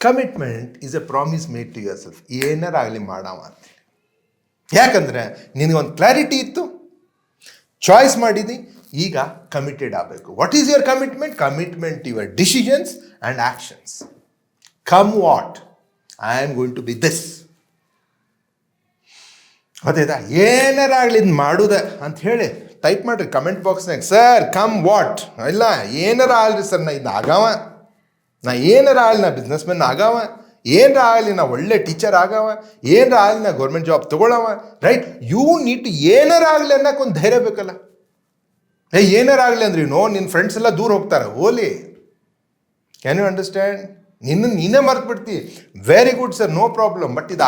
Commitment is a promise made to yourself ಏನಾರಾಗಲಿ ಮಾಡವ ಅಂತೇಳಿ ಯಾಕಂದರೆ ನಿನಗೊಂದು ಕ್ಲಾರಿಟಿ ಇತ್ತು ಚಾಯ್ಸ್ ಮಾಡಿದಿ, ಈಗ ಕಮಿಟೆಡ್ ಆಗಬೇಕು. What is your commitment commitment your decisions and actions come what I am going to be this ಗೊತ್ತಾಯ್ತಾ ಏನಾರ ಆಗಲಿ ಇದು ಮಾಡುದೆ ಅಂತ ಹೇಳಿ ಟೈಪ್ ಮಾಡಿರಿ ಕಮೆಂಟ್ ಬಾಕ್ಸ್ನಾಗ ಸರ್ ಕಮ್ ವಾಟ್ ಇಲ್ಲ ಏನಾರ ಆಗಲಿ ಸರ್ ನಾ ಇದು ಆಗವ. ನಾ ಏನಾರ ಆಗಲಿ ನಾ ಬಿಸ್ನೆಸ್ ಮ್ಯಾನ್ ಆಗವ ಏನಾರ ಆಗಲಿ ನಾ ಒಳ್ಳೆ ಟೀಚರ್ ಆಗವ ಏನಾರ ಆಗಲಿ ನಾ ಗೌರ್ಮೆಂಟ್ ಜಾಬ್ ತಗೊಳವ ರೈಟ್ ಯು ನೀಟ್ ಏನಾರ ಆಗಲಿ ಅನ್ನೋಕೆ ಒಂದು ಧೈರ್ಯ ಬೇಕಲ್ಲ. ಏ ಏನಾರ ಆಗಲಿ ಅಂದ್ರೆ ನೋ ನಿನ್ನ ಫ್ರೆಂಡ್ಸ್ ಎಲ್ಲ ದೂರ ಹೋಗ್ತಾರೆ, ಓಲಿ. ಕ್ಯಾನ್ ಯು ಅಂಡರ್ಸ್ಟ್ಯಾಂಡ್ ನಿನ್ನ, ನೀನೇ ಮರ್ತು ಬಿಡ್ತಿ very good sir no problem but ಇದು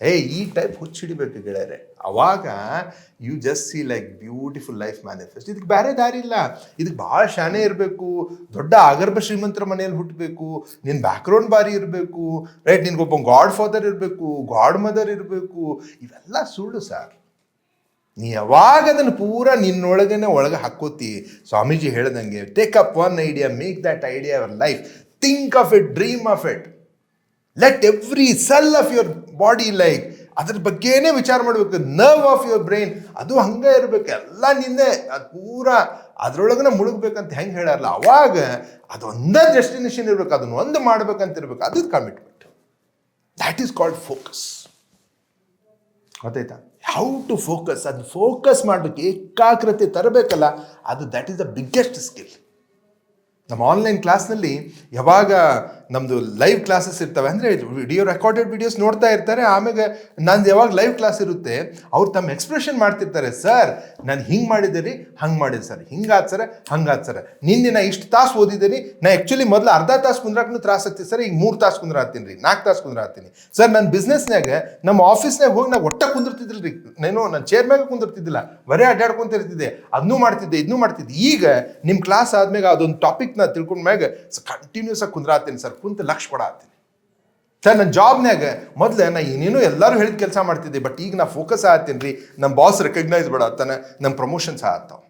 ಏ, ಈ ಟೈಪ್ ಹುಚ್ಚಿಡಿಬೇಕು ಗೆಳೆಯರೆ. ಅವಾಗ you just see like beautiful life manifest ಇದಕ್ಕೆ ಬೇರೆ ದಾರಿ ಇಲ್ಲ. ಇದಕ್ಕೆ ಭಾಳ ಶಾನೆ ಇರಬೇಕು. ದೊಡ್ಡ ಆಗರ್ಭ ಶ್ರೀಮಂತರ ಮನೆಯಲ್ಲಿ ಹುಟ್ಟಬೇಕು ನಿನ್ನ ಬ್ಯಾಕ್ಗ್ರೌಂಡ್ ಬಾರಿ ಇರಬೇಕು. ರೈಟ್ ನಿನ್ಗೊಬ್ಬ ಗಾಡ್ ಫಾದರ್ ಇರಬೇಕು ಗಾಡ್ ಮದರ್ ಇರಬೇಕು. ಇವೆಲ್ಲ ಸುಳ್ಳು ಸರ್. ನೀ ಯಾವಾಗ ಅದನ್ನು ಪೂರ ನಿನ್ನೊಳಗನೆ ಒಳಗೆ ಹಾಕೋತಿ ಸ್ವಾಮೀಜಿ ಹೇಳ್ದಂಗೆ take up one idea make that idea our life think of it dream of it let every cell of your body like ಅದ್ರ ಬಗ್ಗೆನೇ ವಿಚಾರ ಮಾಡಬೇಕು. ನರ್ವ್ ಆಫ್ ಯುವರ್ ಬ್ರೈನ್ ಅದು ಹಂಗೆ ಇರಬೇಕು. ಎಲ್ಲ ನಿಂದೆ ಅದು ಪೂರ ಅದ್ರೊಳಗನೆ ಮುಳುಗ್ಬೇಕಂತ ಹೆಂಗೆ ಹೇಳಾರಲ್ಲ ಅವಾಗ ಅದೊಂದೇ ಡೆಸ್ಟಿನೇಷನ್ ಇರಬೇಕು. ಅದನ್ನ ಒಂದು ಮಾಡ್ಬೇಕಂತ ಇರಬೇಕು. ಅದು commitment that is called focus ಗೊತ್ತಾಯ್ತಾ? ಹೌ ಟು ಫೋಕಸ್ ಅದು ಫೋಕಸ್ ಮಾಡಬೇಕು. ಏಕಾಗ್ರತೆ ತರಬೇಕಲ್ಲ, ಅದು that is the biggest skill ನಮ್ಮ ಆನ್ಲೈನ್ ಕ್ಲಾಸ್ನಲ್ಲಿ ಯಾವಾಗ ನಮ್ಮದು ಲೈವ್ ಕ್ಲಾಸಸ್ ಇರ್ತವೆ. ಅಂದರೆ ವಿಡಿಯೋ ರೆಕಾರ್ಡೆಡ್ ವಿಡಿಯೋಸ್ ನೋಡ್ತಾ ಇರ್ತಾರೆ. ಆಮೇಲೆ ನಂದು ಯಾವಾಗ ಲೈವ್ ಕ್ಲಾಸ್ ಇರುತ್ತೆ, ಅವ್ರು ತಮ್ಮ ಎಕ್ಸ್ಪ್ರೆಷನ್ ಮಾಡ್ತಿರ್ತಾರೆ. ಸರ್ ನಾನು ಹಿಂಗೆ ಮಾಡಿದ್ದೆ ರೀ ಹಂಗೆ ಮಾಡಿದೆ ಸರ್ ಹಿಂಗಾದ್ ಸರ್ ಹಂಗಾದ್ ಸರ್ ನಿನ್ನೆ ನಾ ಇಷ್ಟು ತಾಸು ಓದಿದ್ದೀನಿ. ನಾ ಆ್ಯಕ್ಚುಲಿ ಮೊದಲು ಅರ್ಧ ತಾಸು ಕುಂದ್ರಾಕ್ನು ತ್ರಾಸ ಆಗ್ತೀನಿ ಸರ್ ಈಗ ಮೂರು ತಾಸು ಕುಂದ್ರಾತೀನಿ ರೀ ನಾಲ್ಕು ತಾಸು ಕುಂದ್ರಾತೀನಿ ಸರ್ ನನ್ನ ಬಿಸ್ನೆಸ್ನಾಗ ನಮ್ಮ ಆಫೀಸ್ನಾಗ ಹೋಗಿ ನಾ ಒಟ್ಟ ಕುಂದಿರ್ತಿದ್ದಿಲ್ಲ ರೀ ನಾನು ನನ್ನ ಚೇರ್ ಮ್ಯಾಗ ಕುಂದಿರ್ತಿದ್ದಿಲ್ಲ. ಬರೀ ಅಡ್ಡಾಡ್ಕೊಂತಿರ್ತಿದ್ದೆ ಅದನ್ನೂ ಮಾಡ್ತಿದ್ದೆ ಇದನ್ನೂ ಮಾಡ್ತಿದ್ದೆ. ಈಗ ನಿಮ್ಮ ಕ್ಲಾಸ್ ಆದ್ಮೇಲೆ ಅದೊಂದು ಟಾಪಿಕ್ನ ತಿಳ್ಕೊಂಡ ಮ್ಯಾಗ ಕಂಟಿನ್ಯೂಸ್ ಆಗಿ ಕುಂದ್ರಾತೀನಿ ಸರ್ ಕುಂತು ಲಕ್ಷ ಕೊಡಾತೀನಿ ಸರ್ ನನ್ನ ಜಾಬ್ನಾಗ ಮೊದಲೇ ನಾ ಏನೇನೋ ಎಲ್ಲರೂ ಹೇಳಿದ ಕೆಲಸ ಮಾಡ್ತಿದ್ದೆ ಬಟ್ ಈಗ ನಾ ಫೋಕಸ್ ಆಗತ್ತೀನಿ ರೀ. ನಮ್ಮ ಬಾಸ್ ರೆಕಗ್ನೈಸ್ ಮಾಡತ್ತಾನೆ ನಮ್ಮ ಪ್ರಮೋಷನ್ಸ್ ಆಗ್ತಾವೆ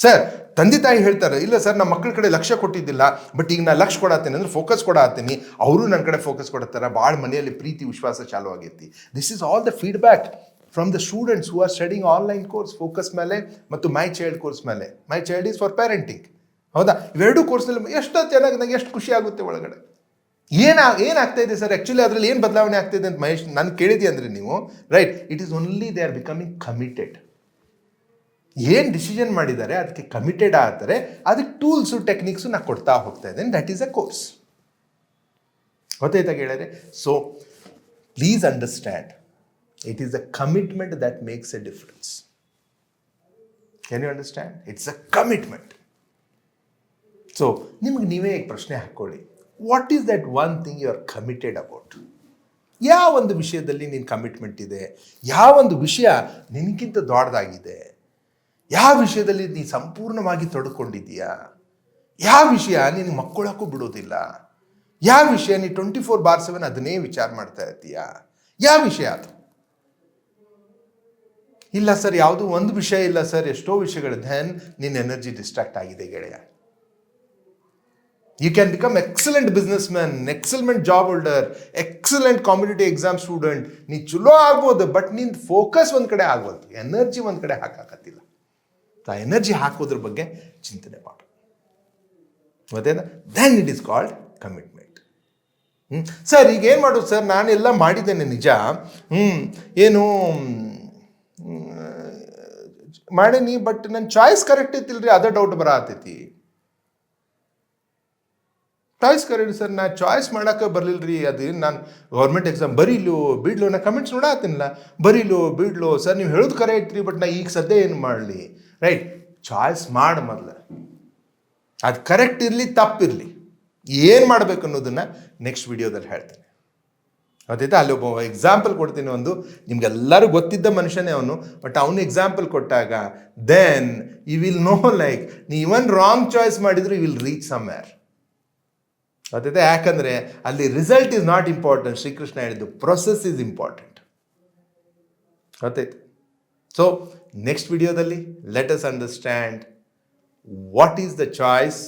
ಸರ್ ತಂದೆ ತಾಯಿ ಹೇಳ್ತಾರೆ, ಇಲ್ಲ ಸರ್ ನಮ್ಮ ಮಕ್ಕಳ ಕಡೆ ಲಕ್ಷ್ಯ ಕೊಟ್ಟಿದ್ದಿಲ್ಲ ಬಟ್ ಈಗ ನಾ ಲಕ್ಷ ಕೊಡತ್ತೀನಿ ಅಂದ್ರೆ ಫೋಕಸ್ ಕೊಡತ್ತೀನಿ ಅವರು ನನ್ನ ಕಡೆ ಫೋಕಸ್ ಕೊಡ್ತಾರೆ ಭಾಳ ಮನೆಯಲ್ಲಿ ಪ್ರೀತಿ, ವಿಶ್ವಾಸ ಚಾಲು ಆಗೈತಿ. This is all the feedback from the students who are studying online course focus ಮೇಲೆ ಮತ್ತು ಮೈ ಚೈಲ್ಡ್ ಕೋರ್ಸ್ ಮೇಲೆ. My child is for parenting ಹೌದಾ? ಇವೆರಡು ಕೋರ್ಸ್ನಲ್ಲಿ ಎಷ್ಟು ಚೆನ್ನಾಗಿ ನಂಗೆ ಎಷ್ಟು ಖುಷಿ ಆಗುತ್ತೆ ಒಳಗಡೆ. ಏನ, ಏನಾಗ್ತಾ ಇದೆ ಸರ್? ಆ್ಯಕ್ಚುಲಿ ಅದರಲ್ಲಿ ಏನು ಬದಲಾವಣೆ ಆಗ್ತಿದೆ ಅಂತ ಮಹೇಶ್ ನಾನು ಕೇಳಿದ್ದೆ ಅಂದರೆ ನೀವು? Right it is only they are becoming committed ಏನು ಡಿಸಿಷನ್ ಮಾಡಿದ್ದಾರೆ? ಅದಕ್ಕೆ ಕಮಿಟೆಡ್ ಆಗ್ತಾರೆ. ಅದಕ್ಕೆ ಟೂಲ್ಸು ಟೆಕ್ನಿಕ್ಸು ನಾನು ಕೊಡ್ತಾ ಹೋಗ್ತಾ ಇದ್ದೇನೆ ದಟ್ ಈಸ್ ಅ ಕೋರ್ಸ್ ಗೊತ್ತಾಯ್ತಾ ಹೇಳಿದ್ರೆ so please understand it is a commitment that makes a difference can you understand it's a commitment so ನಿಮಗೆ ನೀವೇ ಪ್ರಶ್ನೆ ಹಾಕ್ಕೊಳ್ಳಿ what is that one thing you are committed about ಯಾವ ಒಂದು ವಿಷಯದಲ್ಲಿ ನಿನ್ನ ಕಮಿಟ್ಮೆಂಟ್ ಇದೆ? ಯಾವ ಒಂದು ವಿಷಯ ನಿನಗಿಂತ ದೊಡ್ಡದಾಗಿದೆ? ಯಾವ ವಿಷಯದಲ್ಲಿ ನೀ ಸಂಪೂರ್ಣವಾಗಿ ತೊಡ್ಕೊಂಡಿದ್ದೀಯಾ? ಯಾವ ವಿಷಯ ನಿನ್ನ ಮಕ್ಕಳಕ್ಕೂ ಬಿಡೋದಿಲ್ಲ? ಯಾವ ವಿಷಯ ನೀ ಟ್ವೆಂಟಿ ಫೋರ್ ಬಾರ್ ಸೆವೆನ್ ಅದನ್ನೇ ವಿಚಾರ ಮಾಡ್ತಾ ಇರ್ತೀಯಾ? ಯಾವ ವಿಷಯ ಅದು? ಇಲ್ಲ ಸರ್, ಯಾವುದು ಒಂದು ವಿಷಯ ಇಲ್ಲ ಸರ್, ಎಷ್ಟೋ ವಿಷಯಗಳು. ಧ್ಯಾನ್ ನಿನ್ನ ಎನರ್ಜಿ ಡಿಸ್ಟ್ರಾಕ್ಟ್ ಆಗಿದೆ ಗೆಳೆಯ. You can become excellent businessman excellent job holder excellent competitive exam student ನೀ ಚಲೋ ಆಗ್ಬೋದು ಬಟ್ ನಿನ್ ಫೋಕಸ್ ಒಂದು ಕಡೆ ಆಗೋದು ಎನರ್ಜಿ ಒಂದು ಕಡೆ ಹಾಕಾಕತ್ತಿಲ್ಲ. ಆ ಎನರ್ಜಿ ಹಾಕೋದ್ರ ಬಗ್ಗೆ ಚಿಂತನೆ ಮಾಡು. ಗೊತ್ತೇನ then it is called commitment ಹ್ಞೂ ಸರ್ ಈಗ ಏನು ಮಾಡೋದು ಸರ್ ನಾನೆಲ್ಲ ಮಾಡಿದ್ದೇನೆ ನಿಜ. ಹ್ಞೂ ಏನು ಮಾಡೀನಿ ಬಟ್ ನನ್ನ ಚಾಯ್ಸ್ ಕರೆಕ್ಟ್ ಐತಿಲ್ರಿ ಅದೇ ಡೌಟ್ ಬರತೈತಿ. ಚಾಯ್ಸ್ ಕರೀರಿ ಸರ್ ನಾ ಚಾಯ್ಸ್ ಮಾಡಕ್ಕೆ ಬರಲಿಲ್ಲ ರೀ ಅದು ನಾನು ಗೌರ್ಮೆಂಟ್ ಎಕ್ಸಾಮ್ ಬರೀಲು ಬಿಡ್ಲು ನಾ ಕಮೆಂಟ್ಸ್ ನೋಡಾತಿನಲ್ಲ ಬರೀಲು ಬಿಡ್ಲು ಸರ್ ನೀವು ಹೇಳೋದು ಕರೆ ಐತ್ರಿ ಬಟ್ ನಾ ಈಗ ಸದ್ಯ ಏನು ಮಾಡಲಿ? ರೈಟ್ ಚಾಯ್ಸ್ ಮಾಡಿ ಮೊದಲು. ಅದು ಕರೆಕ್ಟ್ ಇರಲಿ ತಪ್ಪಿರಲಿ ಏನು ಮಾಡಬೇಕು ಅನ್ನೋದನ್ನು ನೆಕ್ಸ್ಟ್ ವಿಡಿಯೋದಲ್ಲಿ ಹೇಳ್ತೀನಿ. ಗೊತ್ತಾಯ್ತಾ? ಅಲ್ಲಿ ಒಬ್ಬ ಎಕ್ಸಾಂಪಲ್ ಕೊಡ್ತೀನಿ ಒಂದು. ನಿಮ್ಗೆಲ್ಲರೂ ಗೊತ್ತಿದ್ದ ಮನುಷ್ಯನೇ ಅವನು ಬಟ್ ಅವನು ಎಕ್ಸಾಂಪಲ್ ಕೊಟ್ಟಾಗ then you will know like ನೀ ಇವನ್ ರಾಂಗ್ ಚಾಯ್ಸ್ ಮಾಡಿದ್ರು ಯು ವಿಲ್ ರೀಚ್ ಸಮ್ವೇರ್ ಗೊತ್ತಾಯ್ತಾ ಯಾಕಂದರೆ ಅಲ್ಲಿ result is not important Shri Krishna ಹೇಳಿದ್ದು ಪ್ರೊಸೆಸ್ ಈಸ್ ಇಂಪಾರ್ಟೆಂಟ್ ಗೊತ್ತಾಯ್ತು ಸೊ ನೆಕ್ಸ್ಟ್ ವಿಡಿಯೋದಲ್ಲಿ let us understand what is the choice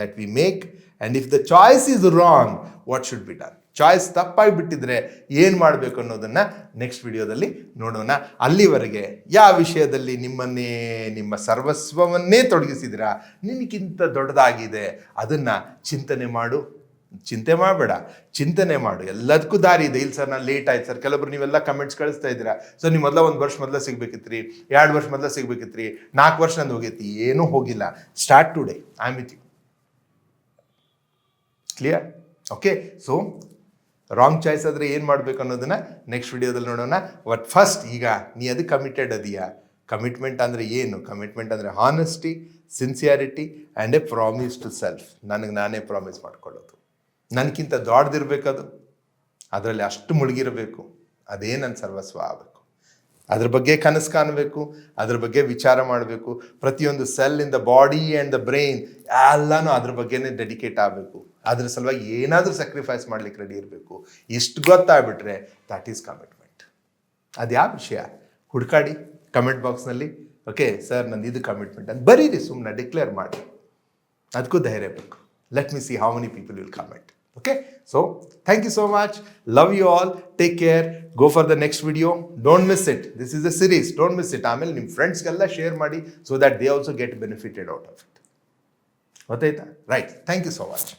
that we make and if the choice is wrong what should be done choice ತಪ್ಪಾಗಿ ಬಿಟ್ಟಿದ್ರೆ ಏನು ಮಾಡಬೇಕು ಅನ್ನೋದನ್ನು next ವಿಡಿಯೋದಲ್ಲಿ ನೋಡೋಣ. ಅಲ್ಲಿವರೆಗೆ ಯಾವ ವಿಷಯದಲ್ಲಿ ನಿಮ್ಮನ್ನೇ, ನಿಮ್ಮ ಸರ್ವಸ್ವವನ್ನೇ ತೊಡಗಿಸಿದಿರಾ ನಿನಗಿಂತ ದೊಡ್ಡದಾಗಿದೆ. ಅದನ್ನು ಚಿಂತನೆ ಮಾಡು. ಚಿಂತೆ ಮಾಡಬೇಡ. ಚಿಂತನೆ ಮಾಡು. ಎಲ್ಲದಕ್ಕೂ ದಾರಿ ಇದೆ. ಇಲ್ಲ ಸರ್, ನಾನು ಲೇಟ್ ಆಯ್ತು ಸರ್. ಕೆಲವೊಬ್ರು ನೀವೆಲ್ಲ ಕಮೆಂಟ್ಸ್ ಕಳಿಸ್ತಾ ಇದ್ದೀರಾ? ಸೊ ನೀವು ಮೊದಲ ಒಂದು ವರ್ಷ ಮೊದಲ ಸಿಗ್ಬೇಕಿತ್ರಿ. ಎರಡು ವರ್ಷ ಮೊದಲ ಸಿಗ್ಬೇಕಿತ್ರಿ. ನಾಲ್ಕು ವರ್ಷ ನಂದು ಹೋಗೈತಿ. ಏನೂ ಹೋಗಿಲ್ಲ. Start today I am with you clear okay so wrong choice ಆದರೆ ಏನು ಮಾಡಬೇಕು ಅನ್ನೋದನ್ನ ನೆಕ್ಸ್ಟ್ ವಿಡಿಯೋದಲ್ಲಿ ನೋಡೋಣ. ಬಟ್ ಫಸ್ಟ್ ಈಗ ನೀ ಅದು ಕಮಿಟೆಡ್ ಅದೀಯಾ? ಕಮಿಟ್ಮೆಂಟ್ ಅಂದರೆ ಏನು? ಕಮಿಟ್ಮೆಂಟ್ ಅಂದರೆ honesty sincerity and a promise to self ನನಗೆ ನಾನೇ ಪ್ರಾಮಿಸ್ ಮಾಡ್ಕೊಳ್ಳೋದು. ನನಗಿಂತ ದೊಡ್ಡದಿರಬೇಕದು. ಅದರಲ್ಲಿ ಅಷ್ಟು ಮುಳುಗಿರಬೇಕು. ಅದೇ ನನ್ನ ಸರ್ವಸ್ವ ಆಗಬೇಕು. ಅದ್ರ ಬಗ್ಗೆ ಕನಸು ಕಾಣಬೇಕು. ಅದ್ರ ಬಗ್ಗೆ ವಿಚಾರ ಮಾಡಬೇಕು. ಪ್ರತಿಯೊಂದು cell in the body and the brain ಎಲ್ಲನೂ ಅದ್ರ ಬಗ್ಗೆನೇ ಡೆಡಿಕೇಟ್ ಆಗಬೇಕು. ಅದ್ರ ಸಲುವಾಗಿ ಏನಾದರೂ ಸ್ಯಾಕ್ರಿಫೈಸ್ ಮಾಡ್ಲಿಕ್ಕೆ ರೆಡಿ ಇರಬೇಕು. ಇಷ್ಟು ಗೊತ್ತಾಗ್ಬಿಟ್ರೆ ದಟ್ ಈಸ್ ಕಮಿಟ್ಮೆಂಟ್ ಅದು ಯಾವ ವಿಷಯ? ಹುಡ್ಕಾಡಿ ಕಮೆಂಟ್ ಬಾಕ್ಸ್ನಲ್ಲಿ ಓಕೆ ಸರ್ ನಂದು ಇದು ಕಮಿಟ್ಮೆಂಟ್ ಅಂತ ಬರೀರಿ ಸುಮ್ಮನೆ ಡಿಕ್ಲೇರ್ ಮಾಡಿ ಅದಕ್ಕೂ ಧೈರ್ಯ ಬೇಕು. Let me see how many people will comment okay so thank you so much love you all take care go for the next video don't miss it this is a series don't miss it ಆಮೇಲೆ ನಿಮ್ಮ ಫ್ರೆಂಡ್ಸ್ಗೆಲ್ಲ share ಮಾಡಿ so that they also get benefited out of it ಗೊತ್ತಾಯ್ತಾ? Right thank you so much